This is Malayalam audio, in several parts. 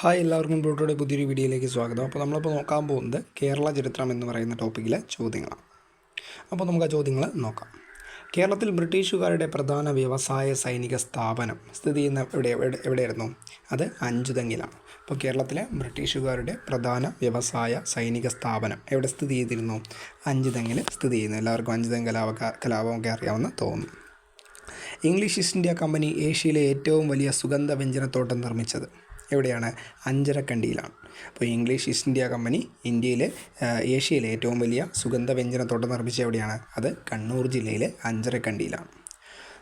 ഹായ് എല്ലാവർക്കും ബ്ലൂട്ടോയുടെ പുതിയൊരു വീഡിയോയിലേക്ക് സ്വാഗതം. അപ്പോൾ നമ്മളിപ്പോൾ നോക്കാൻ പോകുന്നത് കേരള ചരിത്രം എന്ന് പറയുന്ന ടോപ്പിക്കിലെ ചോദ്യങ്ങളാണ്. അപ്പോൾ നമുക്ക് ആ ചോദ്യങ്ങൾ നോക്കാം. കേരളത്തിൽ ബ്രിട്ടീഷുകാരുടെ പ്രധാന വ്യവസായ സൈനിക സ്ഥാപനം സ്ഥിതി ചെയ്യുന്ന എവിടെ എവിടെ എവിടെയായിരുന്നു? അത് അഞ്ചുതെങ്ങിലാണ്. അപ്പോൾ കേരളത്തിലെ ബ്രിട്ടീഷുകാരുടെ പ്രധാന വ്യവസായ സൈനിക സ്ഥാപനം എവിടെ സ്ഥിതി ചെയ്തിരുന്നു? അഞ്ചുതെങ്ങിൽ സ്ഥിതി ചെയ്യുന്നു. എല്ലാവർക്കും അഞ്ചുതെങ്ങ് കലാപ കലാപമൊക്കെ അറിയാമെന്ന് തോന്നുന്നു. ഇംഗ്ലീഷ് ഈസ്റ്റ് ഇന്ത്യ കമ്പനി ഏഷ്യയിലെ ഏറ്റവും വലിയ സുഗന്ധ വ്യഞ്ജനത്തോട്ടം നിർമ്മിച്ചത് എവിടെയാണ്? അഞ്ചരക്കണ്ടിയിലാണ്. അപ്പോൾ ഇംഗ്ലീഷ് ഈസ്റ്റ് ഇന്ത്യ കമ്പനി ഇന്ത്യയിലെ ഏഷ്യയിലെ ഏറ്റവും വലിയ സുഗന്ധ വ്യഞ്ജനത്തോട്ടം നിർമ്മിച്ച എവിടെയാണ്? അത് കണ്ണൂർ ജില്ലയിലെ അഞ്ചരക്കണ്ടിയിലാണ്.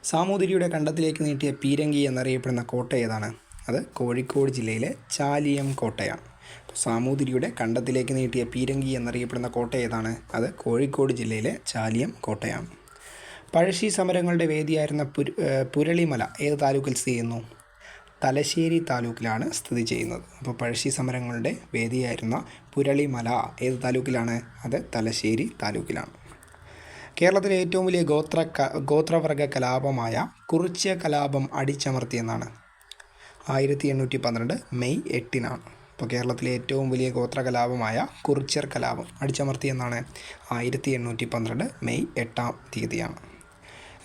സാമൂതിരിയുടെ കണ്ടത്തിലേക്ക് നീട്ടിയ പീരങ്കി എന്നറിയപ്പെടുന്ന കോട്ട ഏതാണ്? അത് കോഴിക്കോട് ജില്ലയിലെ ചാലിയം കോട്ടയാണ്. സാമൂതിരിയുടെ കണ്ടത്തിലേക്ക് നീട്ടിയ പീരങ്കി എന്നറിയപ്പെടുന്ന കോട്ട ഏതാണ്? അത് കോഴിക്കോട് ജില്ലയിലെ ചാലിയം കോട്ടയാണ്. പഴശ്ശി സമരങ്ങളുടെ വേദിയായിരുന്ന പുരളിമല ഏത് താലൂക്കിൽ സ്ഥിതി ചെയ്യുന്നു? തലശ്ശേരി താലൂക്കിലാണ് സ്ഥിതി ചെയ്യുന്നത്. അപ്പോൾ പഴശ്ശി സമരങ്ങളുടെ വേദിയായിരുന്ന പുരളിമല ഏത് താലൂക്കിലാണ്? അത് തലശ്ശേരി താലൂക്കിലാണ്. കേരളത്തിലെ ഏറ്റവും വലിയ ഗോത്ര ഗോത്രവർഗ കലാപമായ കുറിച്യ കലാപം അടിച്ചമർത്തിയെന്നാണ്. ആയിരത്തി എണ്ണൂറ്റി പന്ത്രണ്ട് മെയ് എട്ടിനാണ്. അപ്പോൾ കേരളത്തിലെ ഏറ്റവും വലിയ ഗോത്ര കലാപമായ കുറിച്യർ കലാപം അടിച്ചമർത്തിയെന്നാണ് ആയിരത്തി എണ്ണൂറ്റി പന്ത്രണ്ട് മെയ് എട്ടാം തീയതിയാണ്.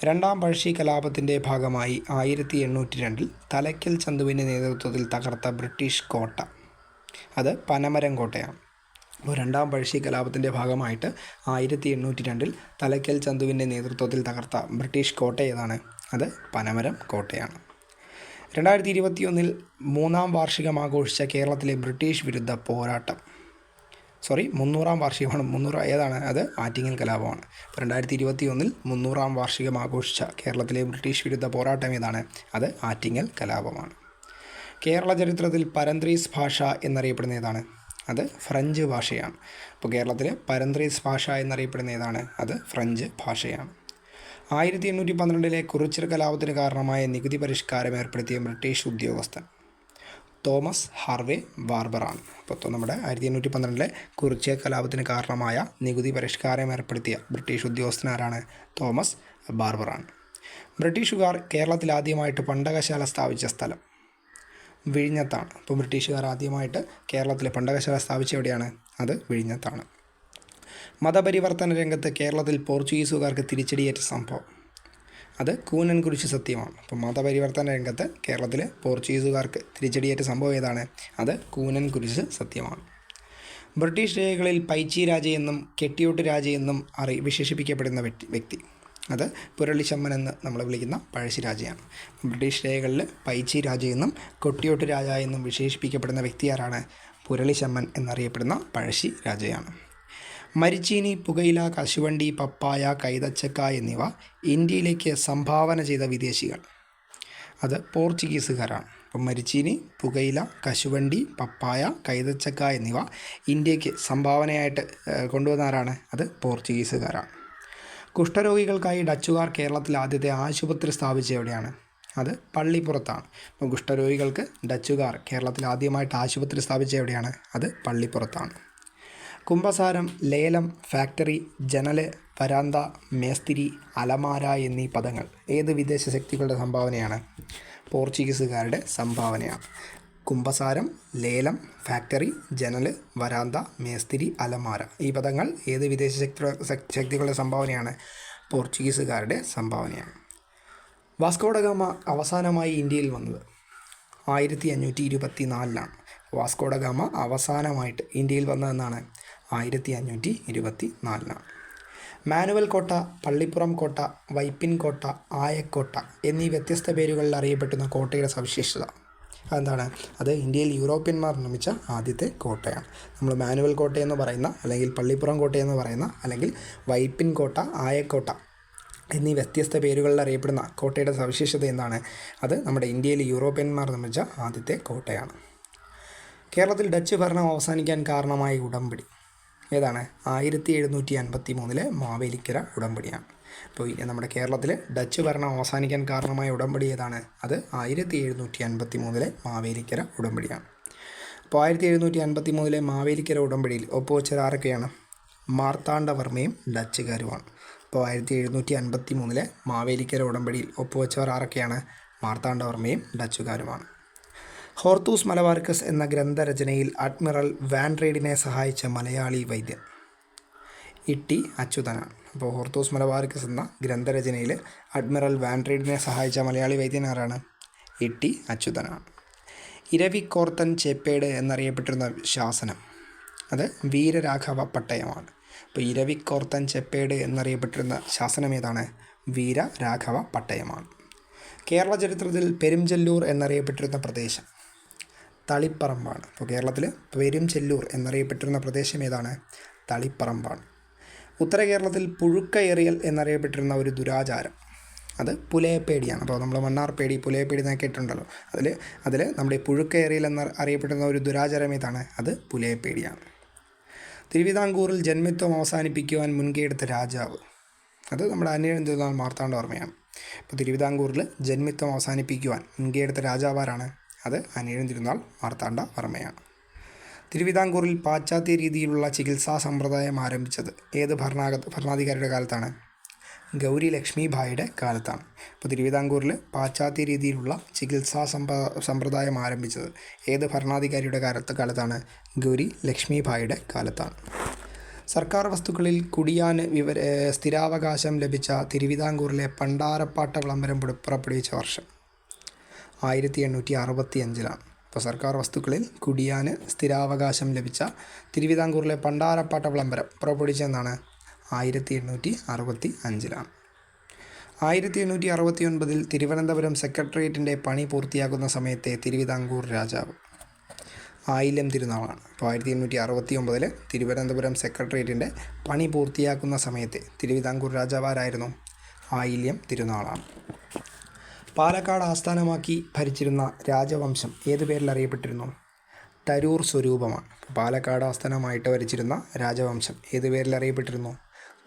രണ്ടാം പഴശ്ശി കലാപത്തിന്റെ ഭാഗമായി ആയിരത്തി എണ്ണൂറ്റി രണ്ടിൽ തലയ്ക്കൽ ചന്തുവിന്റെ നേതൃത്വത്തിൽ തകർത്ത ബ്രിട്ടീഷ് കോട്ട. അത് പനമരം കോട്ടയാണ്. അപ്പോൾ രണ്ടാം പഴശ്ശി കലാപത്തിന്റെ ഭാഗമായിട്ട് ആയിരത്തി എണ്ണൂറ്റി രണ്ടിൽ തലയ്ക്കൽ ചന്തുവിന്റെ നേതൃത്വത്തിൽ തകർത്ത ബ്രിട്ടീഷ് കോട്ട ഏതാണ്? അത് പനമരം കോട്ടയാണ്. രണ്ടായിരത്തി ഇരുപത്തിയൊന്നിൽ മൂന്നാം വാർഷികം ആഘോഷിച്ച കേരളത്തിലെ ബ്രിട്ടീഷ് വിരുദ്ധ പോരാട്ടം. സോറി മുന്നൂറാം വാർഷികമാണ്. മുന്നൂറ് ഏതാണ്? അത് ആറ്റിങ്ങൽ കലാപമാണ്. രണ്ടായിരത്തി ഇരുപത്തി ഒന്നിൽ മുന്നൂറാം വാർഷികം ആഘോഷിച്ച കേരളത്തിലെ ബ്രിട്ടീഷ് വിരുദ്ധ പോരാട്ടം ഏതാണ്? അത് ആറ്റിങ്ങൽ കലാപമാണ്. കേരള ചരിത്രത്തിൽ പരന്ത്രീസ് ഭാഷ എന്നറിയപ്പെടുന്ന ഏതാണ്? അത് ഫ്രഞ്ച് ഭാഷയാണ്. അപ്പോൾ കേരളത്തിലെ പരന്ത്രീസ് ഭാഷ എന്നറിയപ്പെടുന്ന ഏതാണ്? അത് ഫ്രഞ്ച് ഭാഷയാണ്. ആയിരത്തി എണ്ണൂറ്റി പന്ത്രണ്ടിലെ കുറിച്ചിർ കലാപത്തിന് കാരണമായ നികുതി പരിഷ്കാരം ഏർപ്പെടുത്തിയ ബ്രിട്ടീഷ് ഉദ്യോഗസ്ഥൻ തോമസ് ഹാർവേ ബാർബറാണ്. അപ്പോൾ നമ്മുടെ ആയിരത്തി എണ്ണൂറ്റി പന്ത്രണ്ടിലെ കുറിച്യ കലാപത്തിന് കാരണമായ നികുതി പരിഷ്കാരം ഏർപ്പെടുത്തിയ ബ്രിട്ടീഷ് ഉദ്യോഗസ്ഥനാരാണ് തോമസ് ബാർബറാണ്. ബ്രിട്ടീഷുകാർ കേരളത്തിൽ ആദ്യമായിട്ട് പണ്ടകശാല സ്ഥാപിച്ച സ്ഥലം വിഴിഞ്ഞത്താണ്. അപ്പോൾ ബ്രിട്ടീഷുകാർ ആദ്യമായിട്ട് കേരളത്തിലെ പണ്ടകശാല സ്ഥാപിച്ച എവിടെയാണ്? അത് വിഴിഞ്ഞത്താണ്. മതപരിവർത്തന രംഗത്ത് കേരളത്തിൽ പോർച്ചുഗീസുകാർക്ക് തിരിച്ചടിയേറ്റ സംഭവം. അത് കൂനൻ കുരിശ് സത്യമാണ്. അപ്പോൾ മതപരിവർത്തന രംഗത്ത് കേരളത്തിൽ പോർച്ചുഗീസുകാർക്ക് തിരിച്ചടിയേറ്റ സംഭവം ഏതാണ്? അത് കൂനൻ കുരിശ് സത്യമാണ്. ബ്രിട്ടീഷ് രേഖകളിൽ പൈച്ചി രാജയെന്നും കെട്ടിയോട്ട് രാജയെന്നും അറി വിശേഷിപ്പിക്കപ്പെടുന്ന വ്യക്തി അത് പുരളിശമ്മൻ എന്ന് നമ്മൾ വിളിക്കുന്ന പഴശ്ശി രാജയാണ്. ബ്രിട്ടീഷ് രേഖകളിൽ പൈച്ചി രാജയെന്നും കൊട്ടിയോട്ട് രാജ എന്നും വിശേഷിപ്പിക്കപ്പെടുന്ന വ്യക്തി ആരാണ്? പുരളിശമ്മൻ എന്നറിയപ്പെടുന്ന പഴശ്ശി രാജയാണ്. മരിച്ചീനി പുകയില കശുവണ്ടി പപ്പായ കൈതച്ചക്ക എന്നിവ ഇന്ത്യയിലേക്ക് സംഭാവന ചെയ്ത വിദേശികൾ. അത് പോർച്ചുഗീസുകാരാണ്. അപ്പം മരിച്ചീനി പുകയില കശുവണ്ടി പപ്പായ കൈതച്ചക്ക എന്നിവ ഇന്ത്യയ്ക്ക് സംഭാവനയായിട്ട് കൊണ്ടുവന്ന ആരാണ്? അത് പോർച്ചുഗീസുകാരാണ്. കുഷ്ഠരോഗികൾക്കായി ഡച്ചുകാർ കേരളത്തിൽ ആദ്യത്തെ ആശുപത്രി സ്ഥാപിച്ച എവിടെയാണ് അത് പള്ളിപ്പുറത്താണ്. അപ്പോൾ കുഷ്ഠരോഗികൾക്ക് ഡച്ചുകാർ കേരളത്തിൽ ആദ്യമായിട്ട് ആശുപത്രി സ്ഥാപിച്ച എവിടെയാണ് അത് പള്ളിപ്പുറത്താണ്. കുംഭസാരം ലേലം ഫാക്ടറി ജനൽ വരാന്ത മേസ്തിരി അലമാര എന്നീ പദങ്ങൾ ഏത് വിദേശ ശക്തികളുടെ സംഭാവനയാണ്? പോർച്ചുഗീസുകാരുടെ സംഭാവനയാണ്. കുംഭസാരം ലേലം ഫാക്ടറി ജനൽ വരാന്ത മേസ്തിരി അലമാര ഈ പദങ്ങൾ ഏത് വിദേശ ശക്തി ശക്തികളുടെ സംഭാവനയാണ്? പോർച്ചുഗീസുകാരുടെ സംഭാവനയാണ്. വാസ്കോഡഗാമ അവസാനമായി ഇന്ത്യയിൽ വന്നത് ആയിരത്തി അഞ്ഞൂറ്റി ഇരുപത്തി നാലിലാണ് വാസ്കോഡഗാമ അവസാനമായിട്ട് ഇന്ത്യയിൽ വന്നതെന്നാണ് ആയിരത്തി അഞ്ഞൂറ്റി ഇരുപത്തി നാലിനാണ് മാനുവൽ കോട്ട പള്ളിപ്പുറം കോട്ട വൈപ്പിൻ കോട്ട ആയക്കോട്ട എന്നീ വ്യത്യസ്ത പേരുകളിൽ അറിയപ്പെടുന്ന കോട്ടയുടെ സവിശേഷത അതെന്താണ്? അത് ഇന്ത്യയിൽ യൂറോപ്യന്മാർ നിർമ്മിച്ച ആദ്യത്തെ കോട്ടയാണ്. നമ്മൾ മാനുവൽ കോട്ട എന്ന് പറയുന്ന അല്ലെങ്കിൽ പള്ളിപ്പുറം കോട്ട എന്ന് പറയുന്ന അല്ലെങ്കിൽ വൈപ്പിൻ കോട്ട ആയക്കോട്ട എന്നീ വ്യത്യസ്ത പേരുകളിൽ അറിയപ്പെടുന്ന കോട്ടയുടെ സവിശേഷത എന്താണ്? അത് നമ്മുടെ ഇന്ത്യയിൽ യൂറോപ്യന്മാർ നിർമ്മിച്ച ആദ്യത്തെ കോട്ടയാണ്. കേരളത്തിൽ ഡച്ച് ഭരണം അവസാനിക്കാൻ കാരണമായി ഉടമ്പടി. ഏതാണ്? ആയിരത്തി എഴുന്നൂറ്റി അൻപത്തി മൂന്നിലെ മാവേലിക്കര ഉടമ്പടിയാണ്. അപ്പോൾ ഇനി നമ്മുടെ കേരളത്തിൽ ഡച്ച് ഭരണം അവസാനിക്കാൻ കാരണമായ ഉടമ്പടി ഏതാണ്? അത് ആയിരത്തി എഴുന്നൂറ്റി അൻപത്തി മൂന്നിലെ മാവേലിക്കര ഉടമ്പടിയാണ്. അപ്പോൾ ആയിരത്തി എഴുന്നൂറ്റി അൻപത്തി മൂന്നിലെ മാവേലിക്കര ഉടമ്പടിയിൽ ഒപ്പുവെച്ചത് ആരൊക്കെയാണ്? മാർത്താണ്ഡവർമ്മയും ഡച്ചുകാരുമാണ്. അപ്പോൾ ആയിരത്തി എഴുന്നൂറ്റി അൻപത്തി മൂന്നിലെ മാവേലിക്കര ഉടമ്പടിയിൽ ഒപ്പുവെച്ചവർ ആരൊക്കെയാണ്? മാർത്താണ്ഡവർമ്മയും ഡച്ചുകാരുമാണ്. ഹോർത്തൂസ് മലബാർക്കസ് എന്ന ഗ്രന്ഥരചനയിൽ അഡ്മിറൽ വാൻറേഡിനെ സഹായിച്ച മലയാളി വൈദ്യൻ ഇട്ടി അച്യുതനാണ്. അപ്പോൾ ഹോർത്തൂസ് മലബാർക്കസ് എന്ന ഗ്രന്ഥരചനയിൽ അഡ്മിറൽ വാൻറേഡിനെ സഹായിച്ച മലയാളി വൈദ്യൻ ആരാണ്? ഇട്ടി അച്യുതനാണ്. ഇരവിക്കോർത്തൻ ചേപ്പേട് എന്നറിയപ്പെട്ടിരുന്ന ശാസനം. അത് വീരരാഘവ പട്ടയമാണ്. അപ്പോൾ ഇരവിക്കോർത്തൻ ചെപ്പേട് എന്നറിയപ്പെട്ടിരുന്ന ശാസനം ഏതാണ്? വീരരാഘവ പട്ടയമാണ്. കേരള ചരിത്രത്തിൽ പെരുംചെല്ലൂർ എന്നറിയപ്പെട്ടിരുന്ന പ്രദേശം. തളിപ്പറമ്പാണ്. അപ്പോൾ കേരളത്തിൽ പെരുംചെല്ലൂർ എന്നറിയപ്പെട്ടിരുന്ന പ്രദേശം ഏതാണ്? തളിപ്പറമ്പാണ്. ഉത്തര കേരളത്തിൽ പുഴുക്കയേറിയൽ എന്നറിയപ്പെട്ടിരുന്ന ഒരു ദുരാചാരം. അത് പുലയപ്പേടിയാണ്. അപ്പോൾ നമ്മൾ മണ്ണാർപ്പേടി പുലയപ്പേടി എന്നൊക്കെ കേട്ടിട്ടുണ്ടല്ലോ. അതിൽ അതിൽ നമ്മുടെ പുഴുക്കയേറിയൽ എന്ന് അറിയപ്പെടുന്ന ഒരു ദുരാചാരം ഏതാണ്? അത് പുലയപ്പേടിയാണ്. തിരുവിതാംകൂറിൽ ജന്മിത്വം അവസാനിപ്പിക്കുവാൻ മുൻകൈയെടുത്ത രാജാവ്. അത് നമ്മുടെ അന്യം മാർത്താണ്ഡ മാർത്താണ്ഡവർമ്മയാണ് അപ്പോൾ തിരുവിതാംകൂറിൽ ജന്മിത്വം അവസാനിപ്പിക്കുവാൻ മുൻകൈയെടുത്ത രാജാവാരാണ് അത് അനിഴം തിരുനാൾ മാർത്താണ്ഡ വർമ്മയാണ്. തിരുവിതാംകൂറിൽ പാശ്ചാത്യ രീതിയിലുള്ള ചികിത്സാ സമ്പ്രദായം ആരംഭിച്ചത് ഏത് ഭരണാഗ ഭരണാധികാരിയുടെ കാലത്താണ്? ഗൗരി ലക്ഷ്മി ഭായിയുടെ കാലത്താണ്. അപ്പോൾ തിരുവിതാംകൂറിൽ പാശ്ചാത്യ രീതിയിലുള്ള ചികിത്സാ സമ്പ സമ്പ്രദായം ആരംഭിച്ചത് ഏത് ഭരണാധികാരിയുടെ കാലത്ത് കാലത്താണ്? ഗൗരി ലക്ഷ്മി ഭായിയുടെ കാലത്താണ്. സർക്കാർ വസ്തുക്കളിൽ കുടിയാന് വിവര സ്ഥിരാവകാശം ലഭിച്ച തിരുവിതാംകൂറിലെ പണ്ടാരപ്പാട്ട വിളംബരം പുറ- പുറപ്പെടുവിച്ച വർഷം. ആയിരത്തി എണ്ണൂറ്റി അറുപത്തി അഞ്ചിലാണ് അപ്പോൾ സർക്കാർ വസ്തുക്കളിൽ കുടിയാന് സ്ഥിരാവകാശം ലഭിച്ച തിരുവിതാംകൂറിലെ പണ്ടാരപ്പാട്ട വിളംബരം പുറപ്പെടുവിച്ചെന്നാണ് ആയിരത്തി എണ്ണൂറ്റി അറുപത്തി അഞ്ചിലാണ് ആയിരത്തി എണ്ണൂറ്റി അറുപത്തി ഒൻപതിൽ തിരുവനന്തപുരം സെക്രട്ടേറിയറ്റിന്റെ പണി പൂർത്തിയാക്കുന്ന സമയത്തെ തിരുവിതാംകൂർ രാജാവ്. ആയില്യം തിരുനാളാണ്. അപ്പോൾ ആയിരത്തി എണ്ണൂറ്റി അറുപത്തി ഒമ്പതിൽ തിരുവനന്തപുരം സെക്രട്ടേറിയറ്റിന്റെ പണി പൂർത്തിയാക്കുന്ന സമയത്തെ തിരുവിതാംകൂർ രാജാവാരായിരുന്നു ആയില്യം തിരുനാളാണ്. പാലക്കാട് ആസ്ഥാനമാക്കി ഭരിച്ചിരുന്ന രാജവംശം ഏത് പേരിൽ അറിയപ്പെട്ടിരുന്നു? തരൂർ സ്വരൂപമാണ്. പാലക്കാട് ആസ്ഥാനമായിട്ട് ഭരിച്ചിരുന്ന രാജവംശം ഏത് പേരിൽ അറിയപ്പെട്ടിരുന്നു?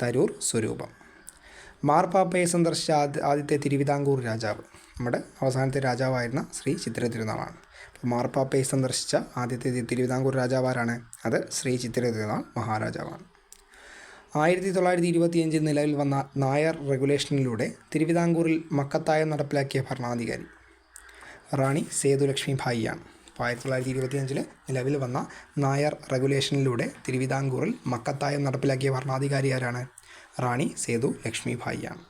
തരൂർ സ്വരൂപം. മാർപ്പാപ്പയെ സന്ദർശിച്ച ആദ്യ ആദ്യത്തെ തിരുവിതാംകൂർ രാജാവ്. നമ്മുടെ അവസാനത്തെ രാജാവായിരുന്ന ശ്രീ ചിത്ര തിരുനാളാണ് അപ്പോൾ മാർപ്പാപ്പയെ സന്ദർശിച്ച ആദ്യത്തെ തിരുവിതാംകൂർ രാജാവാരാണ്? അത് ശ്രീ ചിത്ര തിരുനാൾ മഹാരാജാവാണ്. ആയിരത്തി തൊള്ളായിരത്തി ഇരുപത്തിയഞ്ചിൽ നിലവിൽ വന്ന നായർ റെഗുലേഷനിലൂടെ തിരുവിതാംകൂറിൽ മക്കത്തായം നടപ്പിലാക്കിയ ഭരണാധികാരി റാണി സേതുലക്ഷ്മി ഭായിയാണ് അപ്പോൾ ആയിരത്തി തൊള്ളായിരത്തി ഇരുപത്തിയഞ്ചിൽ നിലവിൽ വന്ന നായർ റെഗുലേഷനിലൂടെ തിരുവിതാംകൂറിൽ മക്കത്തായം നടപ്പിലാക്കിയ ഭരണാധികാരി ആരാണ്? റാണി സേതു ലക്ഷ്മി ഭായിയാണ്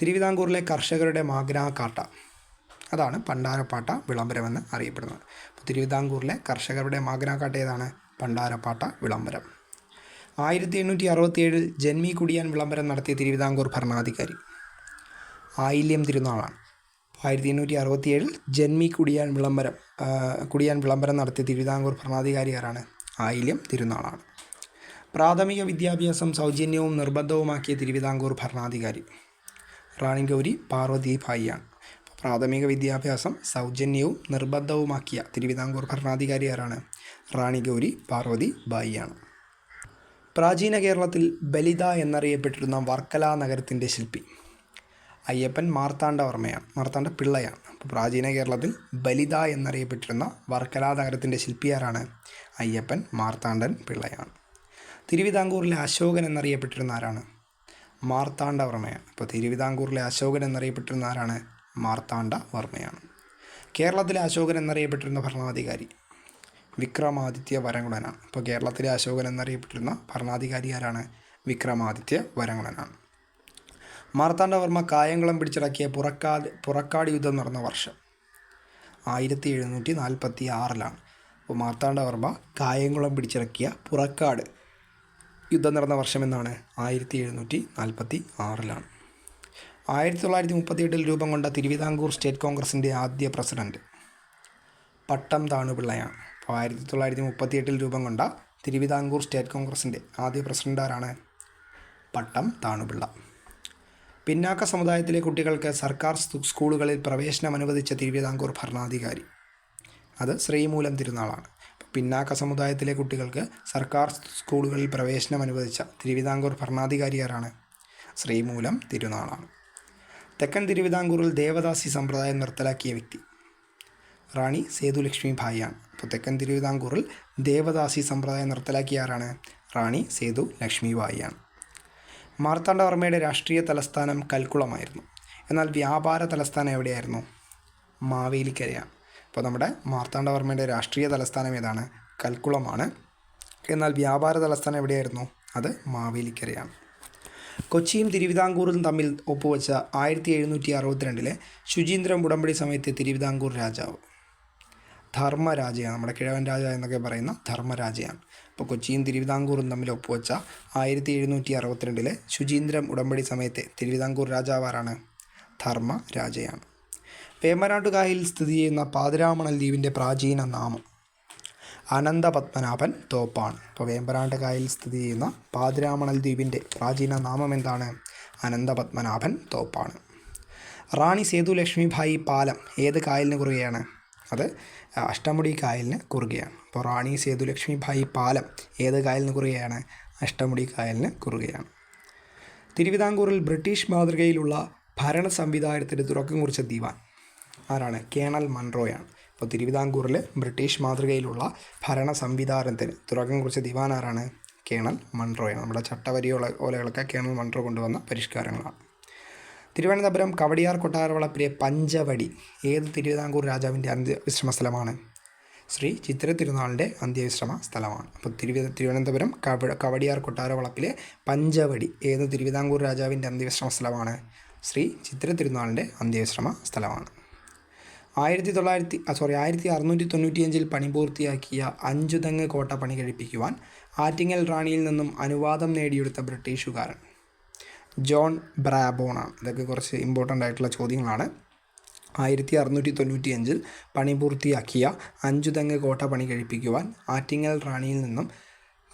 തിരുവിതാംകൂറിലെ കർഷകരുടെ മാഗ്നാ അതാണ് പണ്ടാരപ്പാട്ട വിളംബരമെന്ന് അറിയപ്പെടുന്നത്. തിരുവിതാംകൂറിലെ കർഷകരുടെ മാഗ്നാ ഏതാണ്? പണ്ടാരപ്പാട്ട വിളംബരം. ആയിരത്തി എണ്ണൂറ്റി അറുപത്തിയേഴിൽ ജന്മി കുടിയാൻ വിളംബരം നടത്തിയ തിരുവിതാംകൂർ ഭരണാധികാരി. ആയില്യം തിരുനാളാണ്. ആയിരത്തി എണ്ണൂറ്റി അറുപത്തിയേഴിൽ ജന്മി കുടിയാൻ വിളംബരം കുടിയാൻ വിളംബരം നടത്തിയ തിരുവിതാംകൂർ ഭരണാധികാരി ആരാണ്? ആയില്യം തിരുനാളാണ്. പ്രാഥമിക വിദ്യാഭ്യാസം സൗജന്യവും നിർബന്ധവുമാക്കിയ തിരുവിതാംകൂർ ഭരണാധികാരി റാണി ഗൗരി പാർവതി ഭായിയാണ്. പ്രാഥമിക വിദ്യാഭ്യാസം സൗജന്യവും നിർബന്ധവുമാക്കിയ തിരുവിതാംകൂർ ഭരണാധികാരി ആരാണ്? റാണി ഗൗരി പാർവതി ബായിയാണ് പ്രാചീന കേരളത്തിൽ ബലിത എന്നറിയപ്പെട്ടിരുന്ന വർക്കല നഗരത്തിന്റെ ശില്പി. അയ്യപ്പൻ മാർത്താണ്ഡവർമ്മയാണ് മാർത്താണ്ഡ പിള്ളയാണ് അപ്പോൾ പ്രാചീന കേരളത്തിൽ ബലിത എന്നറിയപ്പെട്ടിരുന്ന വർക്കല നഗരത്തിന്റെ ശില്പിയാരാണ് അയ്യപ്പൻ മാർത്താണ്ഡൻ പിള്ളയാണ്. തിരുവിതാംകൂറിലെ അശോകൻ എന്നറിയപ്പെട്ടിരുന്ന ആരാണ്? മാർത്താണ്ഡവർമ്മയാണ്. അപ്പോൾ തിരുവിതാംകൂറിലെ അശോകൻ എന്നറിയപ്പെട്ടിരുന്ന ആരാണ്? മാർത്താണ്ഡ വർമ്മയാണ് കേരളത്തിലെ അശോകൻ എന്നറിയപ്പെട്ടിരുന്ന ഭരണാധികാരി വിക്രമാദിത്യ വരങ്കുടനാണ് ഇപ്പോൾ കേരളത്തിലെ അശോകൻ എന്നറിയപ്പെട്ടിരുന്ന ഭരണാധികാരി ആരാണ് വിക്രമാദിത്യ വരങ്കുടനാണ് മാർത്താണ്ഡവർമ്മ കായംകുളം പിടിച്ചടക്കിയ പുറക്കാട് പുറക്കാട് യുദ്ധം നടന്ന വർഷം ആയിരത്തി എഴുന്നൂറ്റി നാൽപ്പത്തി ആറിലാണ് അപ്പോൾ മാർത്താണ്ഡവർമ്മ കായംകുളം പിടിച്ചിറക്കിയ പുറക്കാട് യുദ്ധം നടന്ന വർഷം എന്നാണ് ആയിരത്തി എഴുന്നൂറ്റി നാൽപ്പത്തി ആറിലാണ് ആയിരത്തി തൊള്ളായിരത്തി മുപ്പത്തി എട്ടിൽ രൂപം കൊണ്ട തിരുവിതാംകൂർ സ്റ്റേറ്റ് കോൺഗ്രസിന്റെ ആദ്യ പ്രസിഡന്റ് പട്ടം താണുപിള്ളയാണ്. ആയിരത്തി തൊള്ളായിരത്തി മുപ്പത്തി എട്ടിൽ രൂപം കൊണ്ട തിരുവിതാംകൂർ സ്റ്റേറ്റ് കോൺഗ്രസിന്റെ ആദ്യ പ്രസിഡന്റ് ആരാണ് പട്ടം താണുപിള്ള. പിന്നാക്ക സമുദായത്തിലെ കുട്ടികൾക്ക് സർക്കാർ സ്കൂളുകളിൽ പ്രവേശനം അനുവദിച്ച തിരുവിതാംകൂർ ഭരണാധികാരി. അത് ശ്രീമൂലം തിരുനാളാണ്. പിന്നാക്ക സമുദായത്തിലെ കുട്ടികൾക്ക് സർക്കാർ സ്കൂളുകളിൽ പ്രവേശനം അനുവദിച്ച തിരുവിതാംകൂർ ഭരണാധികാരി ആരാണ് ശ്രീമൂലം തിരുനാളാണ്. തെക്കൻ തിരുവിതാംകൂറിൽ ദേവദാസി സമ്പ്രദായം നിർത്തലാക്കിയ വ്യക്തി. റാണി സേതുലക്ഷ്മി ഭായിയാണ് അപ്പോൾ തെക്കൻ തിരുവിതാംകൂറിൽ ദേവദാസി സമ്പ്രദായം നിർത്തലാക്കിയ ആരാണ്? റാണി സേതു ലക്ഷ്മി ഭായിയാണ് മാർത്താണ്ഡവർമ്മയുടെ രാഷ്ട്രീയ തലസ്ഥാനം കൽക്കുളമായിരുന്നു. എന്നാൽ വ്യാപാര തലസ്ഥാനം എവിടെയായിരുന്നു? മാവേലിക്കരയാണ് അപ്പോൾ നമ്മുടെ മാർത്താണ്ഡവർമ്മയുടെ രാഷ്ട്രീയ തലസ്ഥാനം ഏതാണ്? കൽക്കുളമാണ്. എന്നാൽ വ്യാപാര തലസ്ഥാനം എവിടെയായിരുന്നു? അത് മാവേലിക്കരയാണ്. കൊച്ചിയും തിരുവിതാംകൂറും തമ്മിൽ ഒപ്പുവെച്ച ആയിരത്തി എഴുന്നൂറ്റി അറുപത്തിരണ്ടിലെ ശുചീന്ദ്രം ഉടമ്പടി സമയത്തെ തിരുവിതാംകൂർ രാജാവ്. ധർമ്മരാജയാണ്. നമ്മുടെ കിഴവൻ രാജ എന്നൊക്കെ പറയുന്ന ധർമ്മരാജയാണ്. അപ്പോൾ കൊച്ചിയും തിരുവിതാംകൂറും തമ്മിൽ ഒപ്പുവെച്ച ആയിരത്തി എഴുന്നൂറ്റി അറുപത്തിരണ്ടിലെ ശുചീന്ദ്രം ഉടമ്പടി സമയത്തെ തിരുവിതാംകൂർ രാജാവാരാണ് ധർമ്മ രാജയാണ് വേമനാട്ടുകായിൽ സ്ഥിതി ചെയ്യുന്ന പാതിരാമണൽ ദ്വീപിന്റെ പ്രാചീന നാമം അനന്തപത്മനാഭൻ തോപ്പാണ്. അപ്പോൾ വേമ്പനാട്ട് കായലിൽ സ്ഥിതി ചെയ്യുന്ന പാതിരാമണൽ ദ്വീപിന്റെ പ്രാചീന നാമം എന്താണ്? അനന്തപത്മനാഭൻ തോപ്പാണ്. റാണി സേതു ലക്ഷ്മിഭായി പാലം ഏത് കായലിന് കുറുകയാണ്? അത് അഷ്ടമുടി കായലിന് കുറുകയാണ്. അപ്പോൾ റാണി സേതുലക്ഷ്മി ഭായി പാലം ഏത് കായലിന് കുറുകയാണ്? അഷ്ടമുടി കായലിന് കുറുകയാണ്. തിരുവിതാംകൂറിൽ ബ്രിട്ടീഷ് മാതൃകയിലുള്ള ഭരണ സംവിധാനത്തിന് തുടക്കം കുറിച്ച ദിവാൻ ആരാണ്? കേണൽ മൺറോയാണ്. അപ്പോൾ തിരുവിതാംകൂറിൽ ബ്രിട്ടീഷ് മാതൃകയിലുള്ള ഭരണ സംവിധാനത്തിന് തുടക്കം കുറിച്ച ദിവാൻ ആരാണ്? കേണൽ മൺറോയാണ്. നമ്മുടെ ചട്ടവരി ഓലകളൊക്കെ കേണൽ മൺറോ കൊണ്ടുവന്ന പരിഷ്കാരങ്ങളാണ്. തിരുവനന്തപുരം കവടിയാർ കൊട്ടാരവളപ്പിലെ പഞ്ചവടി ഏത് തിരുവിതാംകൂർ രാജാവിന്റെ അന്ത്യവിശ്രമ സ്ഥലമാണ് ശ്രീ ചിത്ര തിരുനാളിന്റെ അന്ത്യവിശ്രമ സ്ഥലമാണ് അപ്പോൾ തിരുവി തിരുവനന്തപുരം കവ കവടിയാർ കൊട്ടാരവളപ്പിലെ പഞ്ചവടി ഏത് തിരുവിതാംകൂർ രാജാവിന്റെ അന്ത്യവിശ്രമ സ്ഥലമാണ് ശ്രീ ചിത്ര തിരുനാളിന്റെ അന്ത്യവിശ്രമ സ്ഥലമാണ് ആയിരത്തി തൊള്ളായിരത്തി സോറി ആയിരത്തി അറുന്നൂറ്റി തൊണ്ണൂറ്റിയഞ്ചിൽ പണി പൂർത്തിയാക്കിയ അഞ്ചുതെങ്ങ് കോട്ട പണി കഴിപ്പിക്കുവാൻ ആറ്റിങ്ങൽ റാണിയിൽ നിന്നും അനുവാദം നേടിയെടുത്ത ബ്രിട്ടീഷുകാരൻ. ജോൺ ബ്രാബോണാണ് ഇതൊക്കെ കുറച്ച് ഇമ്പോർട്ടന്റ് ആയിട്ടുള്ള ചോദ്യങ്ങളാണ്. ആയിരത്തി അറുന്നൂറ്റി തൊണ്ണൂറ്റി അഞ്ചിൽ പണി പൂർത്തിയാക്കിയ അഞ്ചുതെങ്ങ് കോട്ട പണി കഴിപ്പിക്കുവാൻ ആറ്റിങ്ങൽ റാണിയിൽ നിന്നും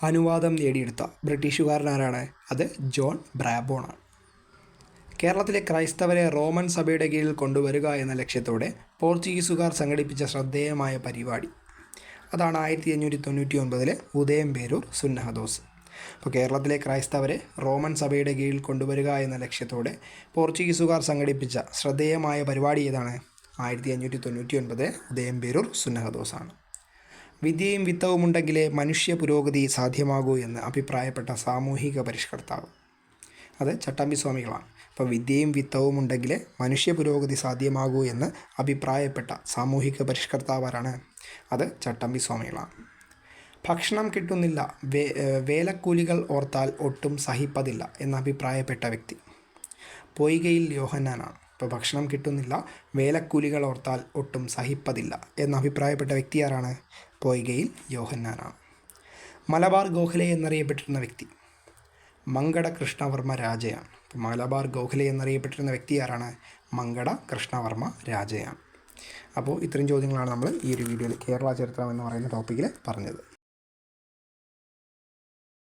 അനുവാദം നേടിയെടുത്ത ബ്രിട്ടീഷുകാരനാരാണ്? അത് ജോൺ ബ്രാബോണാണ് കേരളത്തിലെ ക്രൈസ്തവരെ റോമൻ സഭയുടെ കീഴിൽ കൊണ്ടുവരിക എന്ന ലക്ഷ്യത്തോടെ പോർച്ചുഗീസുകാർ സംഘടിപ്പിച്ച ശ്രദ്ധേയമായ പരിപാടി. അതാണ് ആയിരത്തി അഞ്ഞൂറ്റി തൊണ്ണൂറ്റി ഒൻപതിലെ ഉദയം പേരൂർ സുന്നഹദോസ്. അപ്പോൾ കേരളത്തിലെ ക്രൈസ്തവരെ റോമൻ സഭയുടെ കീഴിൽ കൊണ്ടുവരിക എന്ന ലക്ഷ്യത്തോടെ പോർച്ചുഗീസുകാർ സംഘടിപ്പിച്ച ശ്രദ്ധേയമായ പരിപാടി ഏതാണ്? ആയിരത്തി അഞ്ഞൂറ്റി തൊണ്ണൂറ്റി ഒൻപത് ഉദയംപേരൂർ സുന്നഹദോസാണ്. വിദ്യയും വിത്തവും ഉണ്ടെങ്കിലേ മനുഷ്യ പുരോഗതി സാധ്യമാകൂ എന്ന് അഭിപ്രായപ്പെട്ട സാമൂഹിക പരിഷ്കർത്താവ്. അത് ചട്ടമ്പി സ്വാമികളാണ് അപ്പോൾ വിദ്യയും വിത്തവും ഉണ്ടെങ്കിൽ മനുഷ്യ പുരോഗതി സാധ്യമാകൂ എന്ന് അഭിപ്രായപ്പെട്ട സാമൂഹിക പരിഷ്കർത്താവാരാണ് അത് ചട്ടമ്പി സ്വാമികളാണ് ഭക്ഷണം കിട്ടുന്നില്ല. വേ വേലക്കൂലികൾ ഓർത്താൽ ഒട്ടും സഹിപ്പതില്ല എന്നഭിപ്രായപ്പെട്ട വ്യക്തി. പൊയ്കയിൽ യോഹന്നാനാണ്. ഇപ്പോൾ ഭക്ഷണം കിട്ടുന്നില്ല വേലക്കൂലികൾ ഓർത്താൽ ഒട്ടും സഹിപ്പതില്ല എന്നഭിപ്രായപ്പെട്ട വ്യക്തി ആരാണ്? പൊയ്കയിൽ യോഹന്നാനാണ്. മലബാർ ഗോഖലെ എന്നറിയപ്പെട്ടിരുന്ന വ്യക്തി. മങ്കട കൃഷ്ണവർമ്മ രാജയാണ്. അപ്പോൾ മലബാർ ഗോഖലെ എന്നറിയപ്പെട്ടിരുന്ന വ്യക്തി ആരാണ്? മങ്കട കൃഷ്ണവർമ്മ രാജയാണ്. അപ്പോൾ ഇത്രയും ചോദ്യങ്ങളാണ് നമ്മൾ ഈ ഒരു വീഡിയോയിൽ കേരള ചരിത്രം എന്ന് പറയുന്ന ടോപ്പിക്കിൽ പറഞ്ഞത്.